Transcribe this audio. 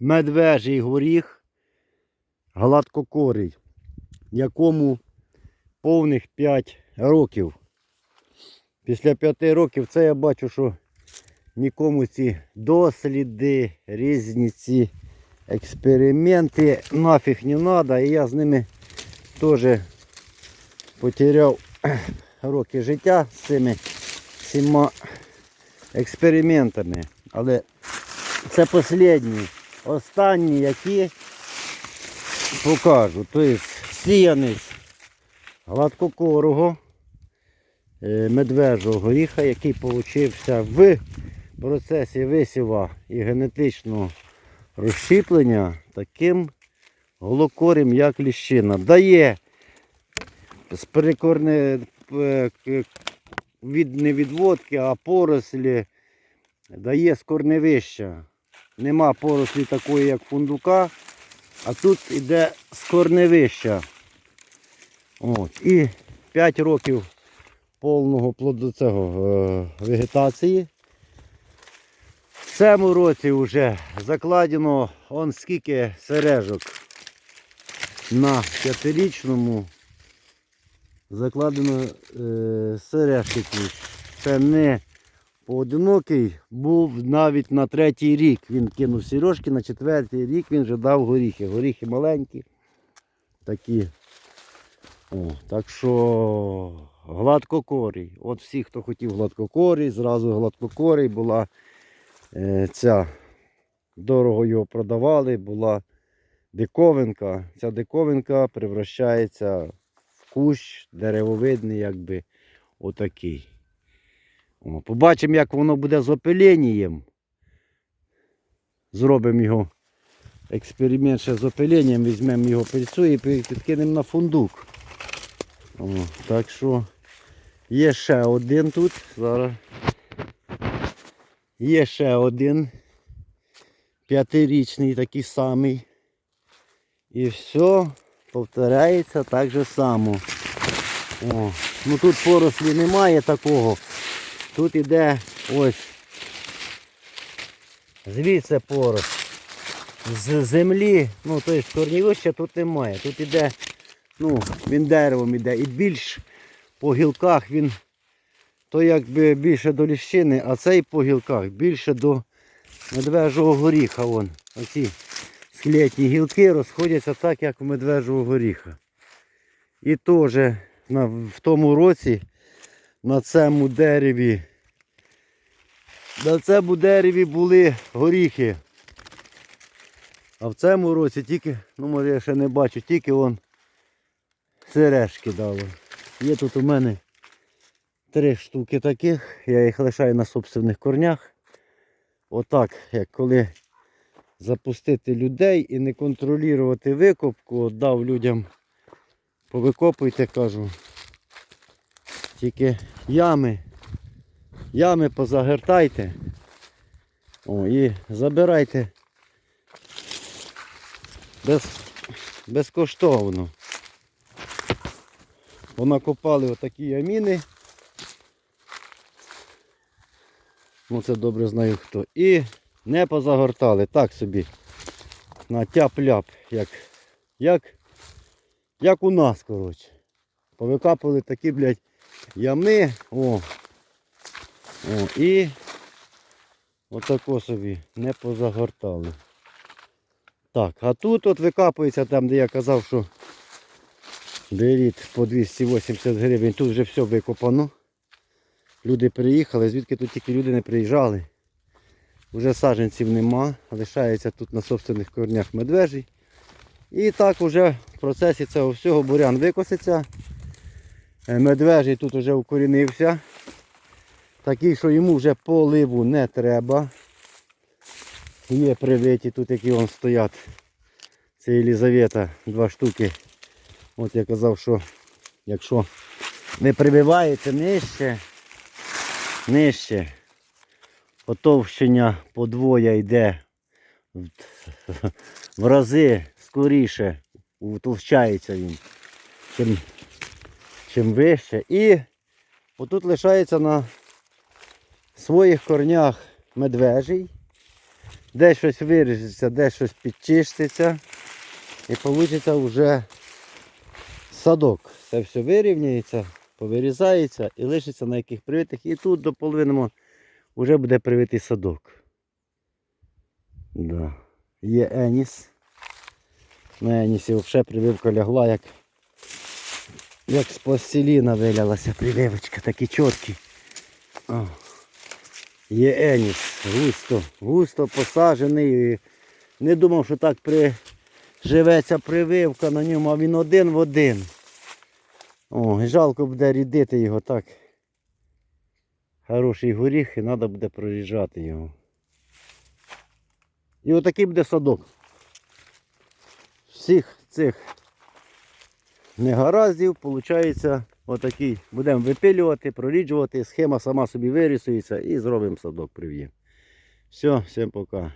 медвежий горіх гладкокорий, якому повних 5 років. Після 5 років це я бачу, що нікому ці досліди, різні ці експерименти нафіг не треба. І я з ними теж потеряв роки життя з цими всіма експериментами. Але це останні, останні, які покажу. Тобто сіянець гладкокорого е, медвежого горіха, який получився в процесі висіва і генетичного розщіплення таким голокорем, як ліщина. Дає з перекорне е, від не відводки, а порослі дає з корневища. Нема порослі такої, як фундука, а тут іде з корневища. От. І 5 років повного плоду цього е, вегетації. В цьому році вже закладено он скільки сережок на п'ятирічному закладено е, сережки. Це не поодинокий, був навіть на третій рік. Він кинув сережки, на четвертий рік він вже дав горіхи. Горіхи маленькі. Такі. О, так що гладкокорій. От всі, хто хотів гладкокорій, зразу гладкокорій була е, ця. Дорого його продавали, була диковинка. Ця диковинка превращається в кущ деревовидний, якби отакий. Побачимо, як воно буде з опиленням. Зробимо його експеримент ще з опиленням, візьмемо його пильцю і підкинемо на фундук. О, так що є ще один тут. Зараз. Є ще один п'ятирічний такий самий. І все повторяється так же само. О, ну тут порослі немає такого. Тут іде ось звідси порос. З землі, ну то є корнівища тут немає. Тут іде, ну, він деревом іде. І більш по гілках він то якби більше до ліщини, а цей по гілках більше до медвежого горіха. Вон. Оці склетні гілки розходяться так, як у медвежого горіха. І теж в тому році на цьому дереві. На цьому дереві були горіхи. А в цьому році тільки, ну може я ще не бачу, тільки вон сережки дало. Є тут у мене три штуки таких, я їх лишаю на собственних корнях. Отак, як коли запустити людей і не контролювати викопку, дав людям повикопуйте, кажу. Тільки ями, ями позагортайте. О, і забирайте без, безкоштовно. Понакопали отакі яміни. Ну це добре знаю хто. І не позагортали. Так собі. На тяп-ляп. Як, як, як у нас, коротше. Повикапали такі, блядь, ями. О. О, і отако собі не позагортали. Так, а тут от викапується там, де я казав, що беріть по 280 гривень, тут вже все викопано. Люди приїхали, звідки тут тільки люди не приїжджали. Вже саджанців нема, лишається тут на собственних корнях медвежий. І так вже в процесі цього всього бурян викоситься. Е, Медвежий тут вже укорінився. Такий, що йому вже поливу не треба. Є привиті тут, які вон стоять. Це Єлізавета, два штуки. От я казав, що якщо ви прививаєте нижче, нижче, потовщення подвоя йде в, рази скоріше, утовщається він, чим, чим вище. І отут лишається на своїх корнях медвежий. де щось виріжеться, де щось підчиститься. І вийде вже садок. Це все вирівнюється, повирізається і лишиться на яких привитих. І тут до половини вже буде привитий садок. Да. Є Еніс. На Енісі взагалі прививка лягла, як, як з пластиліна вилялася прививочка, такі чіткі. О. Є Еніс, густо, густо посаджений. Не думав, що так приживеться прививка на ньому, а він один в один. О, жалко буде рідити його так. Хороший горіх і треба буде проріжати його. І отакий буде садок. Всіх цих негараздів, виходить, отакий. Будемо випилювати, проріджувати, схема сама собі вирісується і зробимо садок прив'єм. Все, всім пока.